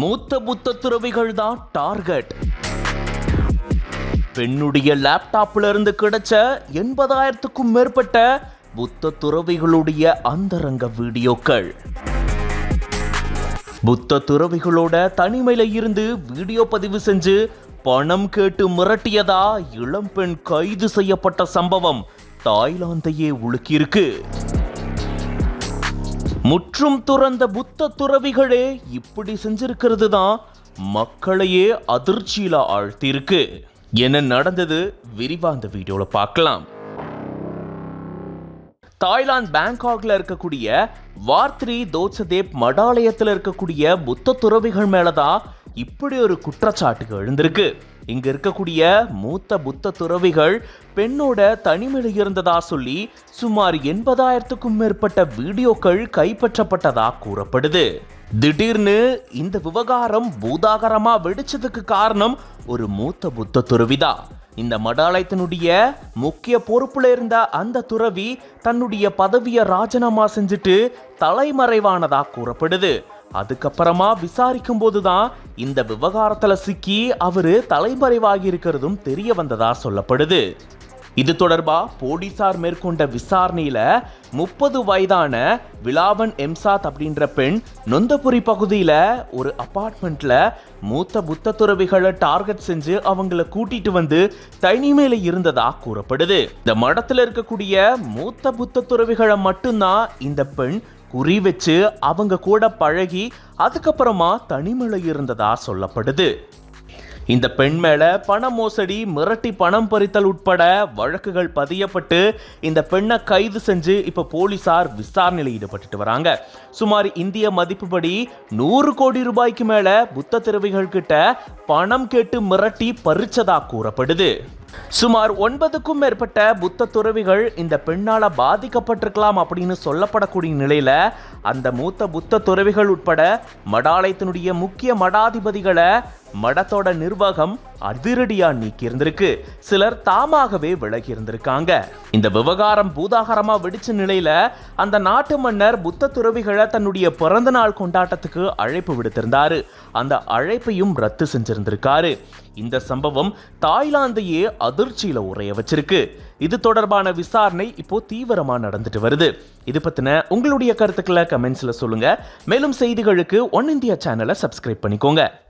மூத்த புத்த துறவிகள் தான் டார்கெட். பெண்ணுடைய லேப்டாப்ல இருந்து கிடைச்ச எண்பதாயிரத்துக்கும் மேற்பட்ட புத்த துறவிகளுடைய அந்தரங்க வீடியோக்கள். புத்த துறவிகளோட தனிமையில இருந்து வீடியோ பதிவு செஞ்சு பணம் கேட்டு மிரட்டியதா இளம்பெண் கைது செய்யப்பட்ட சம்பவம் தாய்லாந்தையே உலுக்கியிருக்கு. முற்றும் துறந்த புத்த துறவிகளே இப்படி செஞ்சிருக்கிறது தான் மக்களையே அதிர்ச்சியில ஆழ்த்தியிருக்கு. என்ன நடந்தது? விரிவா அந்த வீடியோவில் பார்க்கலாம். தாய்லாந்து பேங்காக்ல இருக்கக்கூடிய வார்த்ரி தோச்சதேப் மடாலயத்தில் இருக்கக்கூடிய புத்த துறவிகள் மேலதான் இப்படி ஒரு குற்றச்சாட்டு எழுந்திருக்கு. இங்க இருக்கக்கூடிய மூத்த புத்த துறவிகள் பெண்ணோட தனிமையில் இருந்ததா சொல்லி சுமார் எண்பதாயிரத்துக்கும் மேற்பட்ட வீடியோக்கள் கைப்பற்றப்பட்டதா கூறப்படுது. திடீர்னு இந்த விவகாரம் பூதாகரமா வெடிச்சதுக்கு காரணம் ஒரு மூத்த புத்த துறவிதான் இந்த மடாலயத்தினுடைய முக்கிய பொறுப்புல இருந்த அந்த துறவி தன்னுடைய பதவியை ராஜினாமா செஞ்சுட்டு தலைமறைவானதா கூறப்படுது. அதுக்கப்புறமா விசாரிக்கும் போதுதான் இந்த விவகாரத்துல சிக்கி அவரு தலைமறைவாகி இருக்கிறதும் தெரிய வந்ததா சொல்லப்படுது. இது தொடர்பா போலீசார் மேற்கொண்ட விசாரணையில முப்பது வயதான விலாவன் எம்சாத் அப்படின்ற பெண் நொந்தபுரி பகுதியில ஒரு அபார்ட்மெண்ட்ல மூத்த புத்த துறவிகளை டார்கெட் செஞ்சு அவங்கள கூட்டிட்டு வந்து தனிமையில இருந்ததா கூறப்படுது. இந்த மடத்துல இருக்கக்கூடிய மூத்த புத்த துறவிகளை மட்டும்தான் இந்த பெண் குறி வச்சு அவங்க கூட பழகி அதுக்கப்புறமா தனிமலை இருந்ததா சொல்லப்படுது. இந்த பெண் மேல பண மோசடி மிரட்டி பணம் பறித்தல் உட்பட வழக்குகள் பதியப்பட்டு இந்த பெண்ணை கைது செஞ்சு இப்ப போலீசார் விசாரணையில் ஈடுபட்டுட்டு வராங்க. சுமார் இந்திய மதிப்புப்படி நூறு கோடி ரூபாய்க்கு மேல புத்த துறவிகள் கிட்ட பணம் கேட்டு மிரட்டி பறிச்சதா கூறப்படுது. சுமார் ஒன்பதுக்கும் மேற்பட்ட புத்த துறவிகள் இந்த பெண்ணால பாதிக்கப்பட்டிருக்கலாம் அப்படின்னு சொல்லப்படக்கூடிய நிலையில அந்த மூத்த புத்த துறவிகள் உட்பட மடாலயத்தினுடைய முக்கிய மடாதிபதிகளை மடத்தோட நிர்வாகம் அதிரடியா நீக்கியிருந்திருக்கு. சிலர் தாமாகவே விலகி இருந்திருக்காங்க இந்த விவகாரம் பூதாகரமா வெடிச்ச நிலையில அந்த நாட்டு மன்னர் புத்த துறவிகளை தன்னுடைய பிறந்த நாள் கொண்டாட்டத்துக்கு அழைப்பு விடுத்திருந்தாரு. அந்த அழைப்பையும் ரத்து செஞ்சிருந்திருக்காரு. இந்த சம்பவம் தாய்லாந்தையே அதிர்ச்சியில உரைய வச்சிருக்கு. இது தொடர்பான விசாரணை இப்போ தீவிரமா நடந்துட்டு வருது. இது பத்தின உங்களுடைய கருத்துக்களை கமெண்ட்ஸ்ல சொல்லுங்க. மேலும் செய்திகளுக்கு ஒன் இந்தியா சேனலை சப்ஸ்கிரைப் பண்ணிக்கோங்க.